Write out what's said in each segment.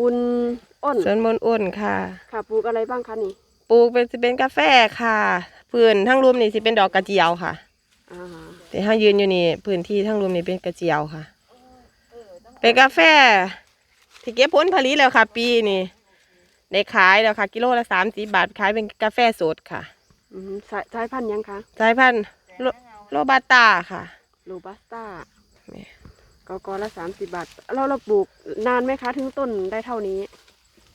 บุญอ้นสวนมนต์อ้นค่ะ ค่ะปลูกอะไรบ้างคะนี่ปลูกเป็นสิเป็นกาแฟค่ะ พื้นทั้งรวมนี่สิเป็นดอกกระเจียวค่ะ อ่าแต่ถ้ายืนอยู่นี่พื้นที่ทั้งรวมนี่เป็นกระเจียวค่ะ เป็นกาแฟที่เก็บผลผลิตแล้วค่ะ ปีนี้ได้ขายแล้วค่ะ กิโลละสามสิบบาทขายเป็นกาแฟสดค่ะอืมสายสายพันธุ์ยังคะสายพันธุ์โลโรบัสต้าค่ะ โรบัสต้า แม่ก็กอละสามสิบบาทเราเราปลูกนานไหมคะถึงต้นได้เท่านี้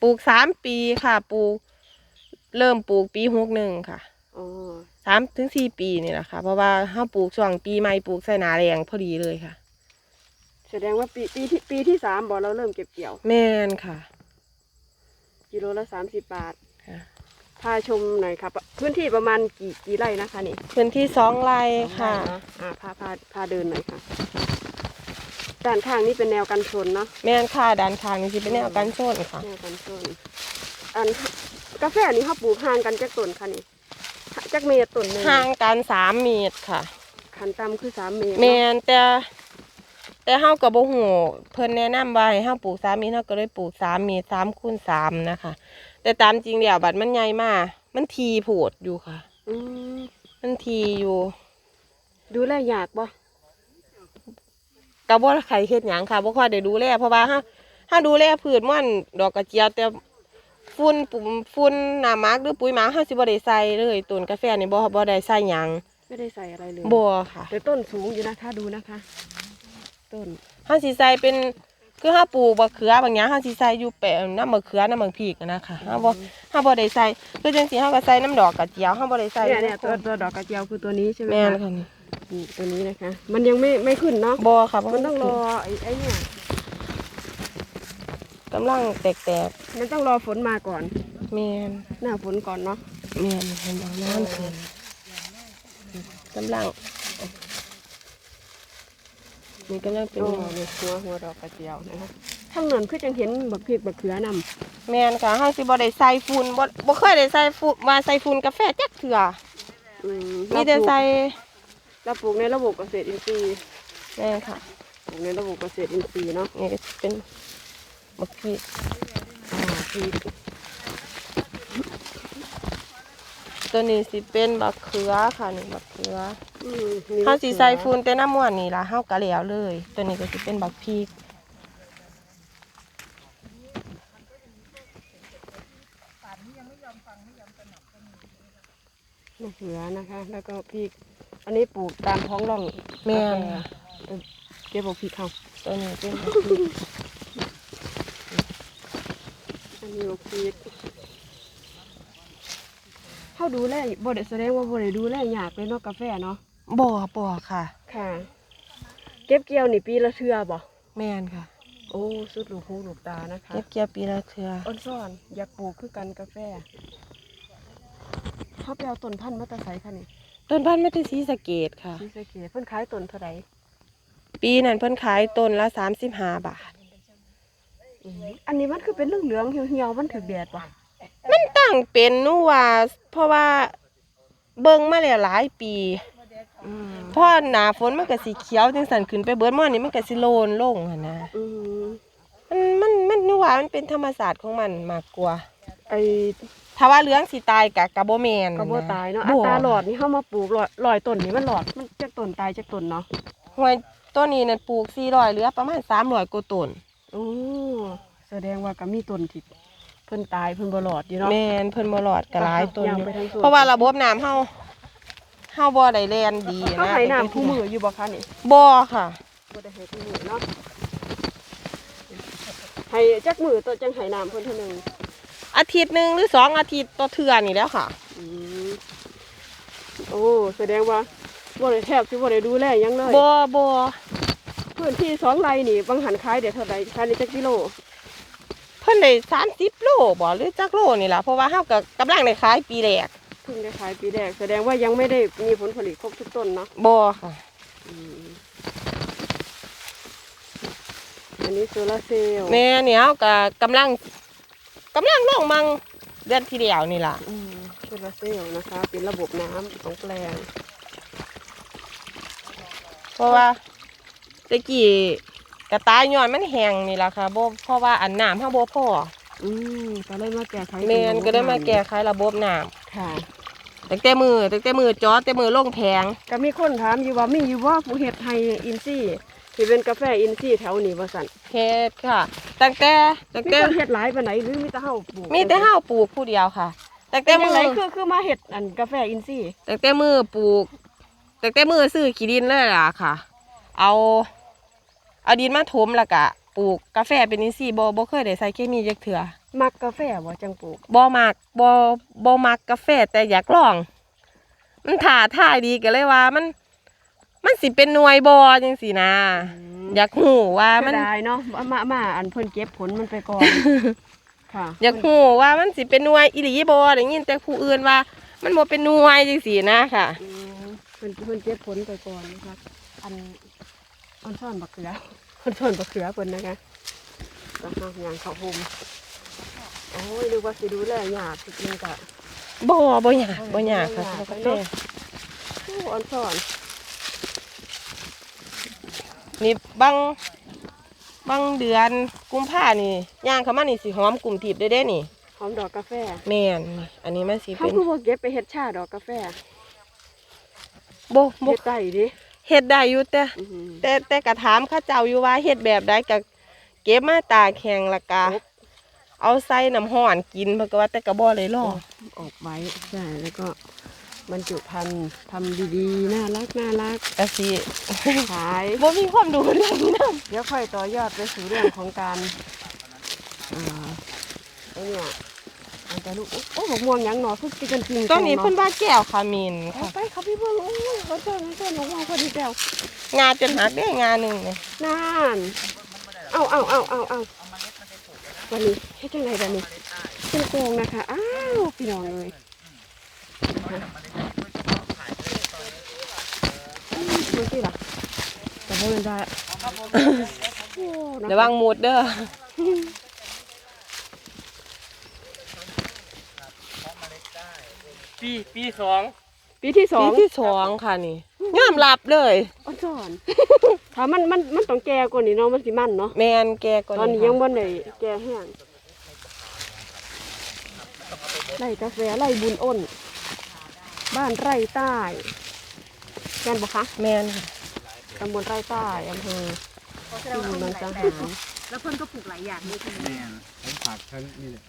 ปลูกสามปีค่ะ ปลูก เริ่มปลูกปีหกหนึ่งค่ะอ๋อสามถึงสี่ปีนี่แหละค่ะ เพราะว่าห้าปลูกช่วงปีใหม่ปลูกใส่หนาแรงพอดีเลยค่ะ แสดงว่าปีปีที่ปีที่สามบอกเราเริ่มเก็บเกี่ยว แม่นค่ะ กิโลละสามสิบบาทค่ะ พาชมหน่อยครับพื้นที่ประมาณกี่กี่ไร่นะคะนี่พื้นที่สองไร่ค่ะสองไร่เนออ่าพาพาพาเดินหน่อยค่ะ ด้านข้างนี่เป็นแนวกันชนเนาะแม่นค่ะด้านข้างนี่สิเป็นแนวกันโซนค่ะแนวกันชนอันกาแฟนี่เขาปลูกห่างกันจากต้นค่ะนี่จากเมตรต้นหนึ่งห่างกันสามเมตรค่ะขันต่ำคือสามเมตรแม่เนาะนแต่แต่เฮาก็บ่ฮู้เพิ่นแนะนำว่าให้เฮาปลูกสามเมตรเฮาก็เลยปลูกสามเมตรสามคูณสามนะคะ แต่ตามจริงแล้วบัดมันใหญ่มากมันทีโผดอยู่ค่ะ อืมมันทีอยู่ ดูแลยากบ่ ก็บ่ใครเฮ็ดหยังค่ะบ่ค่อยได้ดูแลเพราะว่าเฮาเฮาดูแลพืชม่อนดอกกระเจียวแต่ฝุ่นปุ่มฝุ่นหน้ามักหรือปุ๋ยหมักเฮาสิบ่ได้ใส่เลยต้นกาแฟนี่บ่บ่ได้ใส่หยังไม่ได้ใส่อะไรเลยบ่ค่ะแต่ต้นสูงอยู่นะคะดูนะคะ ต้นเฮาสิใส่เป็นคือเฮาปลูกบักเขือบางอย่างเฮาสิใส่อยู่แปะน้ำมะเขือน้ำมะพริกอะนะคะเฮาบ่เฮาบ่ได้ใส่คือจังซี่เฮาก็ใส่น้ำดอกกระเจียวเฮาบ่ได้ใส่เนี่ยเนี่ยตัวตัวดอกกระเจียวคือตัวนี้ใช่ไหมแม่นคะค่ะนี่ นี่ตัวนี้นะคะ มันยังไม่ไม่ขึ้นเนาะบ่ค่ะบ่มันต้องรอไอ้ไอ้เนี่ยกำลังแตกมันต้องรอฝนมาก่อนๆแม่นหน้าฝนก่อนเนาะแม่นเห็นบ่น้ำขึ้นกำลังนี่กำลังเป็นโอ้เนี่ยหัวหัวดอกกระเจียวนะคะข้างเนินคือจังเห็นบักพริกบักเขือนำแม่นค่ะเฮาสิบ่ได้ใส่ฝุ่นบ่บ่เคยได้ใส่ฝุ่นมาใส่ฝุ่นกาแฟจักเทื่ออืมีแต่ใส่ เราปลูกในระบบเกษตรอินทรีย์แม่นค่ะปลูกในระบบเกษตรอินทรีย์เนาะนี่ก็สิเป็นบักพริกอ่าพริกตัวนี้สิเป็นบักเขือค่ะนี่บักเขืออืมมีเฮาสิใส่ฝุ่นแต่น้ำม่วนนี่ล่ะเฮาก็แล้วเลย ตัวนี้ก็สิเป็นบักพริกมะเขือนะคะ แล้วก็พริก อันนี้ปลูกตามท้องร่องแม่นกาฟเออเก็บบอกพริกเขาตัวนี้เป็นบักพริกอันนี้บอกพริกเขาดูแลบ่ได้แสดงว่าบ่ได้ดูแลยากเลยเนาะกาแฟเนาะบ่บ่ค่ะ ค่ะ เก็บเกี่ยวนี่ปีละเทื่อบ่แม่นค่ะโอ้สุดลูกหูลูกตานะคะ เก็บเกี่ยวปีละเทื่ออ้นซ่อนอยากปลูกคือกันกาแฟเขาไปเอาต้นพันธุ์มาแตะไสค่ะนี่ ต้นพันธุ์ไม่ได้สีสะเกตค่ะที่สะเกตเพิ่นขายต้นเท่าไหร่ปีนั้นเพิ่นขายต้นละ35บาทอืมอันนี้มันคือเป็นเหลืองๆเหี่ยวๆมันถือแดดบ่มันตั้งเป็นหนูว่า เพราะว่าเบิ่งมาแล้วหลายปีอืมพอหน้าฝนมันก็สิเขียวจังสั่นขึ้นไปเบิดม่อนนี่มันก็สิโลนลงหั่นนะอืมมันมันมันหนูว่ามันเป็นธรรมศาสตร์ของมันมากกว่า ไอ้ถ้าว่าเหลืองสิตายกะกะบ่แม่นกระโบตายเนาะบ่อัตราหลอดนี่เข้ามาปลูกหลอดลอยต้นนี่มันหลอดมันจากต้นตายจากต้นเนาะหวยตัวนี้นั่นปลูก400เหลือประมาณ300กว่าต้นโอ้แสดงว่าก็มีต้นที่เพิ่นตายเพิ่นบ่หลอดอยู่เนาะแม่นเพิ่นบ่รอดก็หลายต้นย่างอยู่ไปทางสวนเพราะว่าระบบน้ำเฮาเฮาบ่ได้แล่นดีเขานะให้น้ำคู่มืออยู่บ่คะนี่บ่ค่ะบ่ได้ให้คู่มือเนาะให้จักมือตัวจังให้น้ำเพิ่นเท่านึง อาทิตย์หนึงหรือสองอาทิตย์ต่อเทื่อนี่แหล้วค่ะ อืมโอ้แสดงว่าบ่ได้แทบสิบ่ได้ดูแลหยังเลยบ่บ่พื้นที่สองไร่นี่บางหันขายได้เท่าใดขายได้จักกิโลเพิ่นได้30โลบ่หรือจักโลนี่ล่ะเพราะว่าเฮาก็กำลังได้ขายปีแรกเพิ่งได้ขายปีแรกแสดงว่ายังไม่ได้มีผลผลิตครบทุกต้นเนาะบ่ค่ะ อืมอันนี้โซลาร์เซลล์แม่เนี่ยเฮาก็กำลัง กำลังลงมังเดือนที่แล้วนี่ล่ะอืมโซลาร์เซลล์นะคะ เป็นระบบน้ำของแปลง เพราะว่าตะกี้กระตายย้อนมันแห้งนี่ล่ะค่ะบ่เพราะว่าอันน้ำเฮาบ่พออืมก็เลยมาแก้ไขแม่นก็ได้มาแก้ไขระบบน้ำค่ะตั้งแต่มือตั้งแต่มือจอแต่มือลงแพงก็มีคนถามอยู่ว่ามีอยู่ว่าผู้เฮ็ดไฮอินซี่ ที่เป็นกาแฟอินซี่แถวนี้บ่สั่นเฮ็ดค่ะตั้งแต่ตั้งมีแต่คนเฮ็ดหลายปานไหนหรือมีแต่เฮาปลูกมีแต่เฮาปลูกผู้เดียวค่ะตั้งแต่แต่มืมืออคือคือมาเฮ็ดอันกาแฟอินซี่ตั้งแต่มือปลูกตั้งแต่มือซื้อขี้ดินเลยล่ะค่ะ เอาเอาดินมาถมแล้วก็ปลูกกาแฟเป็นอินทรีย์บ่บ่เคยได้ใส่เคมีจักเทื่อมักกาแฟบ่จังปลูกบ่มักบ่บ่มักกาแฟแต่อยากลอง มันท้าทายดีก็เลยว่ามัน มันสิเป็นหน่วยบ่จังซี่นะ อยากฮู้ว่ามัมันนได้เนาะมามามาอันเพิ่นเก็บผลมันไปก่อนค่ะอยากฮู้ว่ามันสิเป็นหน่วยอีหลีบ่ได้ยินแต่ผู้อื่นว่า มันบ่เป็นหน่วยจังซี่นะค่ะอืมเพิ่นเพิ่นเก็บผลไปก่อนนะคะอันอันซ่อนบักเขืออันซ่อนบักเขือเพิ่นนะคะก็หางยางเข้าโฮมโอ้ยนึกว่าสิดูแลยากจริงๆก็บ่บ่ยากบ่ยากค่ะบ่ยากกาแฟเนาะโอ้อันซ่อน นี่บางบางเดือนกุมภานี่ย่างเข้ามานี่สิหอมกลุ่มทิพย์ได้เด้นี่หอมดอกกาแฟแม่นนี่อันนี้มันสิเขาเป็นคือบ่เก็บไปเฮ็ดชาดอกกาแฟบ่บ่เฮ็ดได้ดิเฮ็ดได้อยู่แต่อื้อหือแต่แต่กระถามเข้าเจ้าอยู่ว่าเฮ็ดแบบใดก็เก็บมาตากแข็งและกะเอาใส่น้ำห้อนกินเพิ่นก็ว่าแต่ก็บ่เลยลองออกไว้ใช่แล้วก็ บรรจุภัณฑ์ทำดีๆ น่ารักน่ารักก็สิขายบ่มีความรู้เรื่องนี้นำเดี๋ยวค่อยต่อยอดไปสู่เรื่องของการอ่าไอ้เนี่ยอันแต่ลูกโอ้หมกม่วงหยังหนอคือกินกันจริงตอนนี้เพิ่นว่าแก้วขมิ้นเอาค่ะไปครับพี่เบิ่งโอ้ยเขาเจอเขาเจอหมกม่วงพอดีแล้วงาจนหักได้งาหนึงเนี่ยนานเอาเอาเอาเอาเอาวันนี้เฮ็ดจังไงวันนี้เป็นโกงนะคะอ้าวพี่น้องเลยอืมดูสิล่ะ แต่พวกมันได้โอ้นะคะระวังหมุดเด้อปีปีสองปีที่สอปีงที่สองค่ะนี่ยอมรับเลย อ่อนสอนถ้ามันมันมันต้องแก่กว่านี้เนาะมันสิมันเนาะแมนแกก่อนตอนนี้ยังบ่ได้แก่แห้งไร่กาแฟไร่บุญอ้น บ้านไร่ใต้แม่นบ่คะ แมนค่ะ ตำบลไร่ใต้อำเภอที่เมืองสังหาร แล้วเพื่อนก็ปลูกหลายอย่างด้วยใช่ไหม แม่นผมผักท่านนี่แหละ